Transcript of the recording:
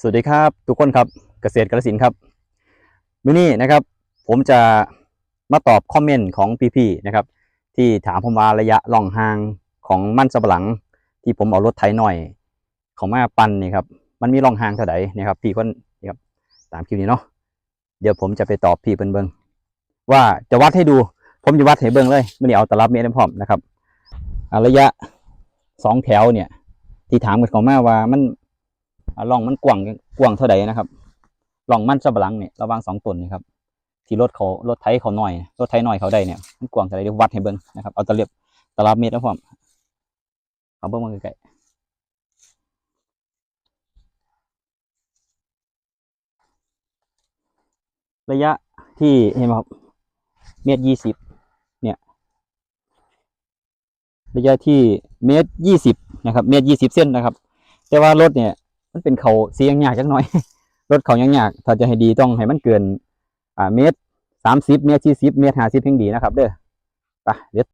สวัสดีครับทุกคนครับเกษตรกระสินครับมื้อนี้นะครับ ผมจะมาตอบคอมเมนต์ของพี่ๆนะครับ ที่ถามผมว่าระยะล่องห่างของมันสำปะหลัง ที่ผมเอารถไถหน่อยเขามาปันนี่ครับมันมีล่องห่างเท่าไหร่นะครับ พี่คนนี่ครับตามคลิปนี้เนาะเดี๋ยวผมจะไปตอบพี่เพิ่นเบิงว่าจะวัดให้ดู ผมจะวัดให้เบิงเลยมื่อนี้เอาตลับเมตรพร้อมนะครับระยะสองแถวเนี่ย ที่ถามกันเขามาว่ามัน อ่องมันกว้างกว้างเท่าใดนะครับร่องมันสำปะหลังเนี่ยระวางสองตนนี่ครับที่รถเขารถไถเขาหน่อยรถไถหน่อยเขาได้เนี่ยมันกว้างเท่าใดเดี๋ยววัดให้เบิ่งนะครับเอาตะเลียบตลับเมตรแล้วพร้อมเอาเบิ่งมาใกล้ระยะที่เห็นไหมครับ เมตรยี่สิบเนี่ย ระยะที่เมตรยี่สิบนะครับ เมตรยี่สิบเส้นนะครับ แต่ว่ารถเนี่ย มันเป็นเขาเสียงยากจักหน่อย รถเขายังยากถ้าจะให้ดีต้องให้มันเกิน อ่าเมตรสามสิบเมตรสี่สิบเมตรห้าสิบเพียงดีนะครับ เด้อไปเดี๋ยว